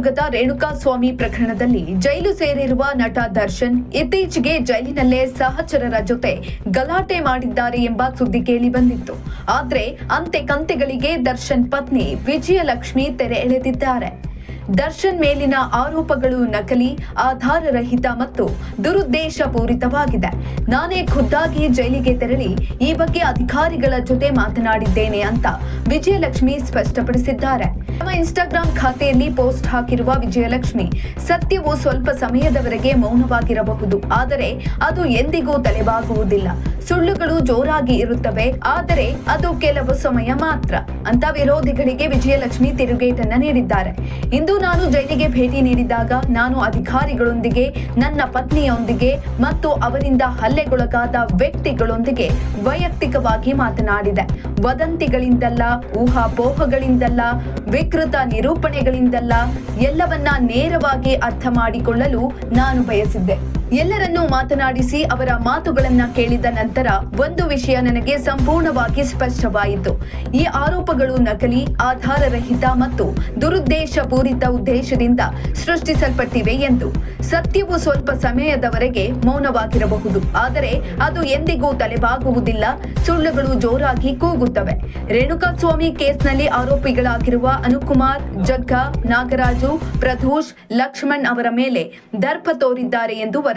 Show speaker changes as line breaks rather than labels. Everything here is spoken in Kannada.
ಚಿತ್ರದುರ್ಗದ ರೇಣುಕಾಸ್ವಾಮಿ ಪ್ರಕರಣದಲ್ಲಿ ಜೈಲು ಸೇರಿರುವ ನಟ ದರ್ಶನ್ ಇತ್ತೀಚೆಗೆ ಜೈಲಿನಲ್ಲೇ ಸಹಚರರ ಜೊತೆ ಗಲಾಟೆ ಮಾಡಿದ್ದಾರೆ ಎಂಬ ಸುದ್ದಿ ಕೇಳಿ ಬಂದಿತ್ತು. ಆದ್ರೆ ಅಂತೆ ಕಂತೆಗಳಿಗೆ ದರ್ಶನ್ ಪತ್ನಿ ವಿಜಯಲಕ್ಷ್ಮಿ ತೆರೆ ಎಳೆದಿದ್ದಾರೆ. ದರ್ಶನ್ ಮೇಲಿನ ಆರೋಪಗಳು ನಕಲಿ, ಆಧಾರರಹಿತ ಮತ್ತು ದುರುದ್ದೇಶ ಪೂರಿತವಾಗಿದೆ ನಾನೇ ಖುದ್ದಾಗಿ ಜೈಲಿಗೆ ತೆರಳಿ ಈ ಬಗ್ಗೆ ಅಧಿಕಾರಿಗಳ ಜೊತೆ ಮಾತನಾಡಿದ್ದೇನೆ ಅಂತ ವಿಜಯಲಕ್ಷ್ಮಿ ಸ್ಪಷ್ಟಪಡಿಸಿದ್ದಾರೆ. ತಮ್ಮ ಇನ್ಸ್ಟಾಗ್ರಾಂ ಖಾತೆಯಲ್ಲಿ ಪೋಸ್ಟ್ ಹಾಕಿರುವ ವಿಜಯಲಕ್ಷ್ಮಿ, ಸತ್ಯವು ಸ್ವಲ್ಪ ಸಮಯದವರೆಗೆ ಮೌನವಾಗಿರಬಹುದು. ಆದರೆ ಅದು ಎಂದಿಗೂ ತಲೆಬಾಗುವುದಿಲ್ಲ. ಸುಳ್ಳುಗಳು ಜೋರಾಗಿ ಇರುತ್ತವೆ. ಆದರೆ ಅದು ಕೆಲವು ಸಮಯ ಮಾತ್ರ. ಅಂತ ವಿರೋಧಿಗಳಿಗೆ ವಿಜಯಲಕ್ಷ್ಮಿ ತಿರುಗೇಟನ್ನ ನೀಡಿದ್ದಾರೆ. ಇಂದು ನಾನು ಜೈಲಿಗೆ ಭೇಟಿ ನೀಡಿದಾಗ ನಾನು ಅಧಿಕಾರಿಗಳೊಂದಿಗೆ, ನನ್ನ ಪತ್ನಿಯೊಂದಿಗೆ ಮತ್ತು ಅವರಿಂದ ಹಲ್ಲೆಗೊಳಗಾದ ವ್ಯಕ್ತಿಗಳೊಂದಿಗೆ ವೈಯಕ್ತಿಕವಾಗಿ ಮಾತನಾಡಿದೆ. ವದಂತಿಗಳಿಂದಲ್ಲ, ಊಹಾಪೋಹಗಳಿಂದಲ್ಲ, ವಿಕೃತ ನಿರೂಪಣೆಗಳಿಂದಲ್ಲ, ಎಲ್ಲವನ್ನ ನೇರವಾಗಿ ಅರ್ಥ ಮಾಡಿಕೊಳ್ಳಲು ನಾನು ಬಯಸಿದ್ದೆ. ಎಲ್ಲರನ್ನೂ ಮಾತನಾಡಿಸಿ ಅವರ ಮಾತುಗಳನ್ನ ಕೇಳಿದ ನಂತರ ಒಂದು ವಿಷಯ ನನಗೆ ಸಂಪೂರ್ಣವಾಗಿ ಸ್ಪಷ್ಟವಾಯಿತು. ಈ ಆರೋಪಗಳು ನಕಲಿ, ಆಧಾರರಹಿತ ಮತ್ತು ದುರುದ್ದೇಶಪೂರಿತ ಉದ್ದೇಶದಿಂದ ಸೃಷ್ಟಿಸಲ್ಪಟ್ಟಿವೆ ಎಂದು. ಸತ್ಯವು ಸ್ವಲ್ಪ ಸಮಯದವರೆಗೆ ಮೌನವಾಗಿರಬಹುದು. ಆದರೆ ಅದು ಎಂದಿಗೂ ತಲೆಬಾಗುವುದಿಲ್ಲ. ಸುಳ್ಳುಗಳು ಜೋರಾಗಿ ಕೂಗುತ್ತವೆ. ರೇಣುಕಾಸ್ವಾಮಿ ಕೇಸ್ನಲ್ಲಿ ಆರೋಪಿಗಳಾಗಿರುವ ಅನುಕುಮಾರ್, ಜಗ್ಗ, ನಾಗರಾಜು, ಪ್ರಧೂಷ್, ಲಕ್ಷ್ಮಣ್ ಅವರ ಮೇಲೆ ದರ್ಪ ತೋರಿದ್ದಾರೆ ಎಂದು